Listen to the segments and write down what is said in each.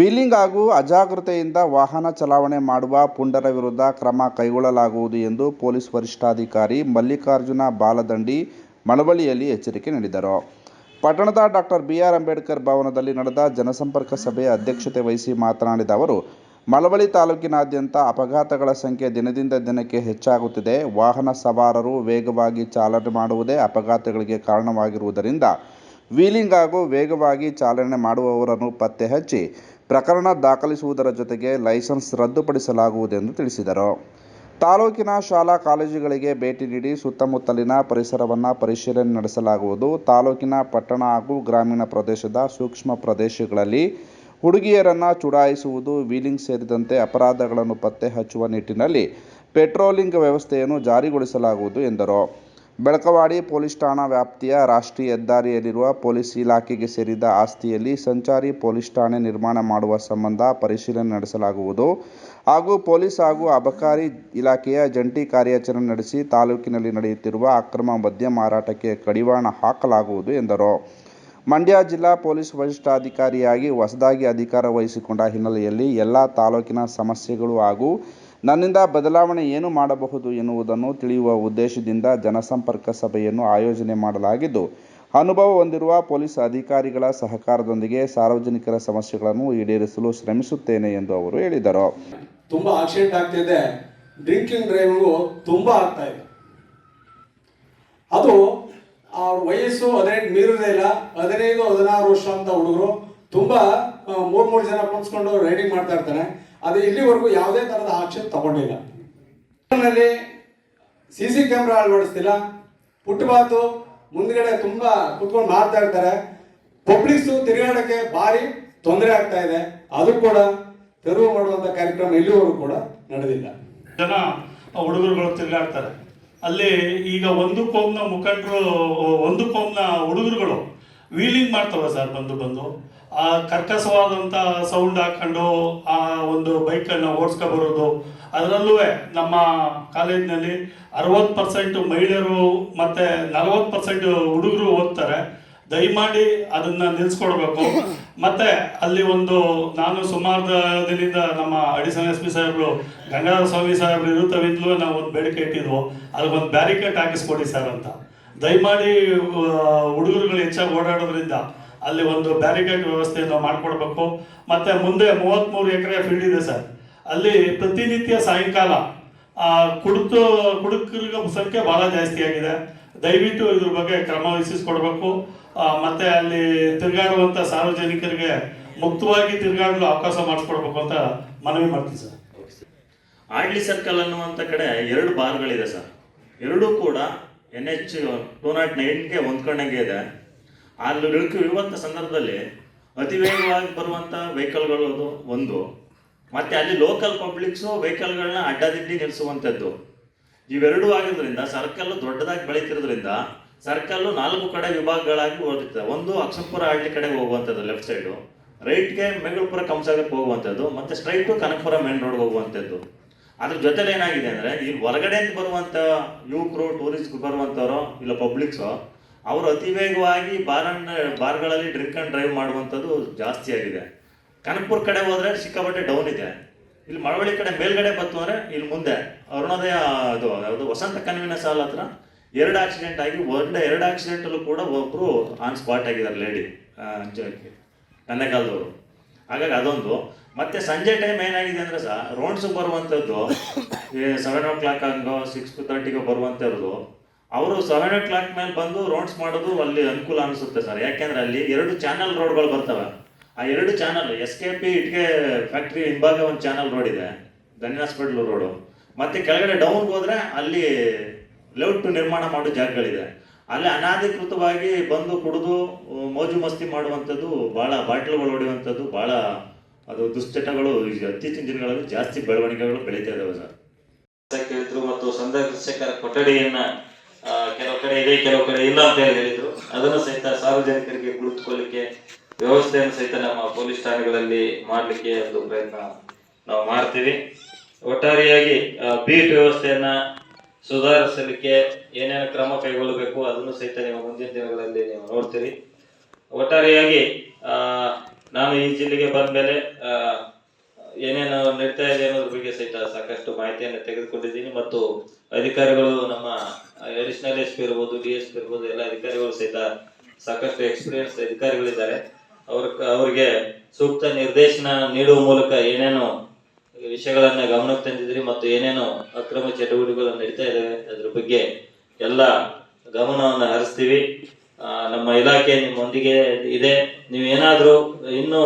Wheeling ಹಾಗೂ ಅಜಾಗೃತೆಯಿಂದ ವಾಹನ ಚಲಾವಣೆ ಮಾಡುವ ಪುಂಡರ ವಿರುದ್ಧ ಕ್ರಮ ಕೈಗೊಳ್ಳಲಾಗುವುದು ಎಂದು ಪೊಲೀಸ್ ವರಿಷ್ಠಾಧಿಕಾರಿ ಮಲ್ಲಿಕಾರ್ಜುನ ಬಾಲದಂಡಿ ಮಳವಳ್ಳಿಯಲ್ಲಿ ಎಚ್ಚರಿಕೆ ನೀಡಿದರು. ಪಟ್ಟಣದ ಡಾಕ್ಟರ್ ಬಿ ಆರ್ ಅಂಬೇಡ್ಕರ್ ಭವನದಲ್ಲಿ ನಡೆದ ಜನಸಂಪರ್ಕ ಸಭೆಯ ಅಧ್ಯಕ್ಷತೆ ವಹಿಸಿ ಮಾತನಾಡಿದ ಅವರು, ಮಳವಳ್ಳಿ ತಾಲೂಕಿನಾದ್ಯಂತ ಅಪಘಾತಗಳ ಸಂಖ್ಯೆ ದಿನದಿಂದ ದಿನಕ್ಕೆ ಹೆಚ್ಚಾಗುತ್ತಿದೆ. ವಾಹನ ಸವಾರರು ವೇಗವಾಗಿ ಚಾಲನೆ ಮಾಡುವುದೇ ಅಪಘಾತಗಳಿಗೆ ಕಾರಣವಾಗಿರುವುದರಿಂದ ವೀಲಿಂಗ್ ಹಾಗೂ ವೇಗವಾಗಿ ಚಾಲನೆ ಮಾಡುವವರನ್ನು ಪತ್ತೆ ಹಚ್ಚಿ ಪ್ರಕರಣ ದಾಖಲಿಸುವುದರ ಜೊತೆಗೆ ಲೈಸೆನ್ಸ್ ರದ್ದುಪಡಿಸಲಾಗುವುದೆಂದು ತಿಳಿಸಿದರು. ತಾಲೂಕಿನ ಶಾಲಾ ಕಾಲೇಜುಗಳಿಗೆ ಭೇಟಿ ನೀಡಿ ಸುತ್ತಮುತ್ತಲಿನ ಪರಿಸರವನ್ನು ಪರಿಶೀಲನೆ ನಡೆಸಲಾಗುವುದು. ತಾಲೂಕಿನ ಪಟ್ಟಣ ಹಾಗೂ ಗ್ರಾಮೀಣ ಪ್ರದೇಶದ ಸೂಕ್ಷ್ಮ ಪ್ರದೇಶಗಳಲ್ಲಿ ಹುಡುಗಿಯರನ್ನು ಚುಡಾಯಿಸುವುದು, ವೀಲಿಂಗ್ ಸೇರಿದಂತೆ ಅಪರಾಧಗಳನ್ನು ಪತ್ತೆ ಹಚ್ಚುವ ನಿಟ್ಟಿನಲ್ಲಿ ಪೆಟ್ರೋಲಿಂಗ್ ವ್ಯವಸ್ಥೆಯನ್ನು ಜಾರಿಗೊಳಿಸಲಾಗುವುದು ಎಂದರು. ಬೆಳಕವಾಡಿ ಪೊಲೀಸ್ ಠಾಣಾ ವ್ಯಾಪ್ತಿಯ ರಾಷ್ಟ್ರೀಯ ಹೆದ್ದಾರಿಯಲ್ಲಿರುವ ಪೊಲೀಸ್ ಇಲಾಖೆಗೆ ಸೇರಿದ ಆಸ್ತಿಯಲ್ಲಿ ಸಂಚಾರಿ ಪೊಲೀಸ್ ಠಾಣೆ ನಿರ್ಮಾಣ ಮಾಡುವ ಸಂಬಂಧ ಪರಿಶೀಲನೆ ನಡೆಸಲಾಗುವುದು. ಹಾಗೂ ಪೊಲೀಸ್ ಹಾಗೂ ಅಬಕಾರಿ ಇಲಾಖೆಯ ಜಂಟಿ ಕಾರ್ಯಾಚರಣೆ ನಡೆಸಿ ತಾಲೂಕಿನಲ್ಲಿ ನಡೆಯುತ್ತಿರುವ ಅಕ್ರಮ ಮದ್ಯ ಮಾರಾಟಕ್ಕೆ ಕಡಿವಾಣ ಹಾಕಲಾಗುವುದು ಎಂದರು. ಮಂಡ್ಯ ಜಿಲ್ಲಾ ಪೊಲೀಸ್ ವರಿಷ್ಠಾಧಿಕಾರಿಯಾಗಿ ಹೊಸದಾಗಿ ಅಧಿಕಾರ ವಹಿಸಿಕೊಂಡ ಹಿನ್ನೆಲೆಯಲ್ಲಿ ಎಲ್ಲ ತಾಲೂಕಿನ ಸಮಸ್ಯೆಗಳು ಹಾಗೂ ನನ್ನಿಂದ ಬದಲಾವಣೆ ಏನು ಮಾಡಬಹುದು ಎನ್ನುವುದನ್ನು ತಿಳಿಯುವ ಉದ್ದೇಶದಿಂದ ಜನಸಂಪರ್ಕ ಸಭೆಯನ್ನು ಆಯೋಜನೆ ಮಾಡಲಾಗಿದ್ದು, ಅನುಭವ ಹೊಂದಿರುವ ಪೊಲೀಸ್ ಅಧಿಕಾರಿಗಳ ಸಹಕಾರದೊಂದಿಗೆ ಸಾರ್ವಜನಿಕರ ಸಮಸ್ಯೆಗಳನ್ನು ಈಡೇರಿಸಲು ಶ್ರಮಿಸುತ್ತೇನೆ ಎಂದು ಅವರು ಹೇಳಿದರು. ತುಂಬಾ ಆಕ್ಸಿಡೆಂಟ್ ಆಗ್ತಿದೆ. ಡ್ರಿಂಕಿಂಗ್ ಡ್ರೈವಿಂಗು ತುಂಬಾ ಆಗ್ತಾ ಇದೆ. ಅದು ಆ ವಯಸ್ಸು ಹದಿನೆಂಟು, ಮೀರೋದೇ ಇಲ್ಲ. ಹದಿನೈದು, ಹದಿನಾರು ವರ್ಷ ಅಂತ ಹುಡುಗರು ತುಂಬಾ ಮೂರ್, ಮೂರು ಜನ ಕುಣಿಸ್ಕೊಂಡು ರೈಡಿಂಗ್ ಮಾಡ್ತಾ ಇರ್ತಾನೆ ಅದು ಇಲ್ಲಿವರೆಗೂ ಯಾವುದೇ ತರಹದ ಆಕ್ಷನ್ ತಗೊಂಡಿಲ್ಲ. ಸಿ ಸಿ ಕ್ಯಾಮ್ರಾ ಅಳವಡಿಸ್ತಿಲ್ಲ. ಫುಟ್ಪಾತು ಮುಂದ್ಗಡೆ ತುಂಬಾ ಕುತ್ಕೊಂಡು ಮಾಡ್ತಾ ಇರ್ತಾರೆ. ಪಬ್ಲಿಕ್ಸು ತಿರುಗಾಡಕ್ಕೆ ಭಾರಿ ತೊಂದರೆ ಆಗ್ತಾ ಇದೆ. ಅದು ಕೂಡ ತೆರವು ಮಾಡುವಂತ ಕಾರ್ಯಕ್ರಮ ಇಲ್ಲಿವರೆಗೂ ಕೂಡ ನಡೆದಿಲ್ಲ. ಜನ ಹುಡುಗರುಗಳು ತಿರುಗಾಡ್ತಾರೆ. ಅಲ್ಲಿ ಈಗ ಒಂದು ಕೋಮ್ನ ಮುಖಂಡರು, ಒಂದು ಕೋಮ್ನ ಹುಡುಗರುಗಳು ವೀಲಿಂಗ್ ಮಾಡ್ತವೆ ಸರ್ ಬಂದು ಬಂದು. ಆ ಕರ್ಕಸವಾದಂಥ ಸೌಂಡ್ ಹಾಕೊಂಡು ಆ ಒಂದು ಬೈಕನ್ನು ಬರೋದು. ಅದರಲ್ಲೂ ನಮ್ಮ ಕಾಲೇಜಿನಲ್ಲಿ ಅರವತ್ತು ಪರ್ಸೆಂಟ್ ಮಹಿಳೆಯರು ಮತ್ತು ನಲವತ್ತು ಪರ್ಸೆಂಟ್ ಹುಡುಗರು ಓದ್ತಾರೆ. ದಯಮಾಡಿ ಅದನ್ನ ನಿಲ್ಸ್ಕೊಡ್ಬೇಕು. ಮತ್ತೆ ಅಲ್ಲಿ ಒಂದು ನಾನು ಸುಮಾರು ದಿನದಿಂದ ನಮ್ಮ ಅಡಿಸನ್ ಎಸ್ ಪಿ ಸಾಹೇಬ್ರು, ಗಂಗಾಧರ ಸ್ವಾಮಿ ಸಾಹೇಬ್ರು ಇರುತ್ತವಿಂದಲೂ ನಾವು ಒಂದು ಬೇಡಿಕೆ ಇಟ್ಟಿದ್ವು. ಅದಕ್ಕೊಂದು ಬ್ಯಾರಿಕೇಡ್ ಹಾಕಿಸ್ಕೊಡಿ ಸರ್ ಅಂತ. ದಯಮಾಡಿ ಹುಡುಗರುಗಳು ಹೆಚ್ಚಾಗಿ ಓಡಾಡೋದ್ರಿಂದ ಅಲ್ಲಿ ಒಂದು ಬ್ಯಾರಿಕೇಡ್ ವ್ಯವಸ್ಥೆಯನ್ನು ಮಾಡಿಕೊಡ್ಬೇಕು. ಮತ್ತೆ ಮುಂದೆ ಮೂವತ್ತ್ಮೂರು ಎಕರೆ ಫೀಲ್ಡ್ ಇದೆ ಸರ್. ಅಲ್ಲಿ ಪ್ರತಿನಿತ್ಯ ಸಾಯಂಕಾಲ ಆ, ಕುಡುಕು ಕುಡುಕರ ಸಂಖ್ಯೆ ಬಹಳ ಜಾಸ್ತಿ ಆಗಿದೆ. ದಯವಿಟ್ಟು ಇದ್ರ ಬಗ್ಗೆ ಕ್ರಮ ವಹಿಸಿಕೊಡ್ಬೇಕು ಮತ್ತು ಮತ್ತೆ ಅಲ್ಲಿ ತಿರುಗಾಡುವಂಥ ಸಾರ್ವಜನಿಕರಿಗೆ ಮುಕ್ತವಾಗಿ ತಿರುಗಾಡಲು ಅವಕಾಶ ಮಾಡಿಸ್ಕೊಡ್ಬೇಕು ಅಂತ ಮನವಿ ಮಾಡ್ತೀನಿ ಸರ್. ಆಡ್ಲಿ ಸರ್ಕಲ್ ಅನ್ನುವಂಥ ಕಡೆ ಎರಡು ಬಾರ್ಗಳಿದೆ ಸರ್. ಎರಡೂ ಕೂಡ ಎನ್ ಎಚ್ ಟೂ ನಾಟ್ ನೈನ್ಗೆ ಹೊಂದ್ಕೊಂಡಂಗೆ ಇದೆ. ಅಲ್ಲಿ ಇಳುಕು ಇರುವಂಥ ಸಂದರ್ಭದಲ್ಲಿ ಅತಿ ವೇಗವಾಗಿ ಬರುವಂಥ ವೆಹಿಕಲ್ಗಳು ಅದು ಒಂದು. ಮತ್ತು ಅಲ್ಲಿ ಲೋಕಲ್ ಪಬ್ಲಿಕ್ಸು ವೆಹಿಕಲ್ಗಳನ್ನ ಅಡ್ಡದಿಡ್ಡಿ ನಿಲ್ಲಿಸುವಂಥದ್ದು ಇವೆರಡೂ ಆಗಿರೋದ್ರಿಂದ ಸರ್ಕಲ್ ದೊಡ್ಡದಾಗಿ ಬೆಳೀತಿರೋದ್ರಿಂದ ಸರ್ಕಲ್ಲು ನಾಲ್ಕು ಕಡೆ ವಿಭಾಗಗಳಾಗಿ ಹೋಗುತ್ತೆ ಒಂದು ಅಕ್ಷಪುರ ಹಳ್ಳಿ ಕಡೆಗೆ ಹೋಗುವಂಥದ್ದು ಲೆಫ್ಟ್ ಸೈಡು ರೈಟ್ಗೆ ಮೆಗಳಪುರ ಕಂಸಾಗಕ್ಕೆ ಹೋಗುವಂಥದ್ದು. ಮತ್ತು ಸ್ಟ್ರೈಟು ಕನಕಪುರ ಮೇನ್ ರೋಡ್ಗೆ ಹೋಗುವಂಥದ್ದು. ಅದ್ರ ಜೊತೆಲಿ ಏನಾಗಿದೆ ಅಂದರೆ, ಈ ಹೊರಗಡೆಯಿಂದ ಬರುವಂಥ ಯುವಕರು ಟೂರಿಸ್ಟ್ ಬರುವಂಥವ್ರು ಇಲ್ಲ ಪಬ್ಲಿಕ್ಸು ಅವರು ಅತಿ ವೇಗವಾಗಿ ಬಾರ್ ಬಾರ್ಗಳಲ್ಲಿ ಡ್ರಿಂಕ್ ಆ್ಯಂಡ್ ಡ್ರೈವ್ ಮಾಡುವಂಥದ್ದು ಜಾಸ್ತಿ ಆಗಿದೆ. ಕನಕಪುರ ಕಡೆ ಹೋದರೆ ಸಿಕ್ಕಾಪಟ್ಟೆ ಡೌನ್ ಇದೆ. ಇಲ್ಲಿ ಮಳವಳ್ಳಿ ಕಡೆ ಮೇಲ್ಗಡೆ ಬಂತು ಅಂದರೆ ಇಲ್ಲಿ ಮುಂದೆ, ಅರುಣೋದಯ ಅದು ಯಾವುದು, ವಸಂತ ಕನ್ವಿನ ಸಾಲ ಹತ್ರ ಎರಡು ಆಕ್ಸಿಡೆಂಟ್ ಆಗಿ, ಒಂದೇ ಎರಡು ಆಕ್ಸಿಡೆಂಟಲ್ಲೂ ಕೂಡ ಒಬ್ಬರು ಆನ್ ಸ್ಪಾಟ್ ಆಗಿದ್ದಾರೆ ಲೇಡಿ ಕನ್ನೆಕಾಲದವರು ಹಾಗಾಗಿ ಅದೊಂದು. ಮತ್ತೆ ಸಂಜೆ ಟೈಮ್ ಏನಾಗಿದೆ ಅಂದರೆ ಸಹ ರೋಡ್ಸ್ ಬರುವಂಥದ್ದು ಸೆವೆನ್ ಓ ಕ್ಲಾಕ್ ಹಂಗೋ ಸಿಕ್ಸ್ ಟು ತರ್ಟಿಗೋ ಬರುವಂಥವ್ರದ್ದು ಅವರು ಸೆವೆನ್ ಓ ಕ್ಲಾಕ್ ಮೇಲೆ ಬಂದು ರೋಡ್ಸ್ ಮಾಡೋದು ಅಲ್ಲಿ ಅನುಕೂಲ ಅನಿಸುತ್ತೆ ಸರ್. ಯಾಕೆಂದ್ರೆ ಅಲ್ಲಿ ಎರಡು ಚಾನಲ್ ರೋಡ್ಗಳು ಬರ್ತವೆ. ಆ ಎರಡು ಚಾನಲ್ ಎಸ್ ಕೆ ಪಿ ಇಟ್ಗೆ ಫ್ಯಾಕ್ಟ್ರಿ ಹಿಂಭಾಗ ಒಂದು ಚಾನಲ್ ರೋಡ್ ಇದೆ ಧನ್ಯ ಹಾಸ್ಪಿಟ್ಲ್ ರೋಡು ಮತ್ತೆ ಕೆಳಗಡೆ ಡೌನ್ಗೆ ಹೋದ್ರೆ ಅಲ್ಲಿ ಲೇಔಟ್ ನಿರ್ಮಾಣ ಮಾಡೋ ಜಾಗಗಳಿದೆ. ಅಲ್ಲಿ ಅನಾಧಿಕೃತವಾಗಿ ಬಂದು ಕುಡಿದು, ಮೋಜು ಮಸ್ತಿ ಮಾಡುವಂಥದ್ದು ಭಾಳ ಬಾಟ್ಲುಗಳು ಹೊಡೆಯುವಂಥದ್ದು ಭಾಳ ಅದು ದುಶ್ಚಟಗಳು ಇತ್ತೀಚಿನ ದಿನಗಳಲ್ಲಿ ಜಾಸ್ತಿ ಬೆಳವಣಿಗೆಗಳು ಬೆಳೀತಾ ಇದಾವೆ ಸರ್. ಕೇಳಿದ್ರು ಮತ್ತು ಸಂದರ್ಶಕರ ಕೊಠಡಿಯನ್ನ ಕೆಲವು ಕಡೆ ಇದೆ, ಕೆಲವು ಕಡೆ ಇಲ್ಲ ಅಂತ ಹೇಳಿ ಹೇಳಿದ್ರು. ಅದನ್ನು ಸಹಿತ ಸಾರ್ವಜನಿಕರಿಗೆ ಕುಳಿತುಕೊಳ್ಳಿಕ್ಕೆ ವ್ಯವಸ್ಥೆಯನ್ನು ಸಹಿತ ನಮ್ಮ ಪೊಲೀಸ್ ಠಾಣೆಗಳಲ್ಲಿ ಮಾಡಲಿಕ್ಕೆ ಒಂದು ಪ್ರಯತ್ನ ನಾವು ಮಾಡ್ತೀವಿ. ಒಟ್ಟಾರೆಯಾಗಿ ಬೀಟ್ ವ್ಯವಸ್ಥೆಯನ್ನ ಸುಧಾರಿಸಲಿಕ್ಕೆ ಏನೇನು ಕ್ರಮ ಕೈಗೊಳ್ಳಬೇಕು ಅದನ್ನು ಸಹಿತ ನೀವು ಮುಂದಿನ ದಿನಗಳಲ್ಲಿ ನೀವು ನೋಡ್ತೀರಿ. ಒಟ್ಟಾರೆಯಾಗಿ ನಾನು ಈ ಜಿಲ್ಲೆಗೆ ಬಂದ ಮೇಲೆ ಏನೇನು ನಡೀತಾ ಇದೆ ಅನ್ನೋದ್ರ ಬಗ್ಗೆ ಸಹಿತ ಸಾಕಷ್ಟು ಮಾಹಿತಿಯನ್ನು ತೆಗೆದುಕೊಂಡಿದ್ದೀನಿ. ಮತ್ತು ಅಧಿಕಾರಿಗಳು ನಮ್ಮ ಅಡಿಷನಲ್ ಎಸ್ ಪಿ ಇರ್ಬೋದು, ಡಿ ಎಸ್ ಪಿ ಇರ್ಬೋದು, ಎಲ್ಲ ಅಧಿಕಾರಿಗಳು ಸಹಿತ ಸಾಕಷ್ಟು ಎಕ್ಸ್ಪೀರಿಯನ್ಸ್ ಅಧಿಕಾರಿಗಳಿದ್ದಾರೆ. ಅವ್ರ, ಅವ್ರಿಗೆ ಸೂಕ್ತ ನಿರ್ದೇಶನ ನೀಡುವ ಮೂಲಕ ಏನೇನು ವಿಷಯಗಳನ್ನ ಗಮನಕ್ಕೆ ತಂದಿದ್ರಿ ಮತ್ತು ಏನೇನು ಅಕ್ರಮ ಚಟುವಟಿಕೆಗಳು ನಡೀತಾ ಇದಾವೆ ಅದ್ರ ಬಗ್ಗೆ ಎಲ್ಲ ಗಮನವನ್ನು ಹರಿಸ್ತೀವಿ. ನಮ್ಮ ಇಲಾಖೆ ನಿಮ್ಮೊಂದಿಗೆ ಇದೆ. ಏನಾದರೂ ಇನ್ನೂ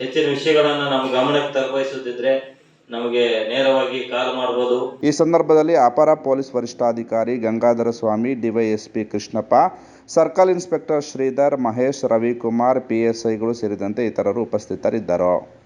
ಹೆಚ್ಚಿನ ವಿಷಯಗಳನ್ನು ನಮ್ಮ ಗಮನಕ್ಕೆ ತರಬಯಸುತ್ತಿದ್ರೆ ನಮಗೆ ನೇರವಾಗಿ ಕಾಲ್ ಮಾಡಬಹುದು ಈ ಸಂದರ್ಭದಲ್ಲಿ ಅಪರ ಪೊಲೀಸ್ ವರಿಷ್ಠಾಧಿಕಾರಿ Gangadhara Swamy, DYSP Krishnappa, circle inspector Sridhar, Mahesh, Ravikumar ಪಿಎಸ್ಐಗಳು ಸೇರಿದಂತೆ ಇತರರು ಉಪಸ್ಥಿತರಿದ್ದರು.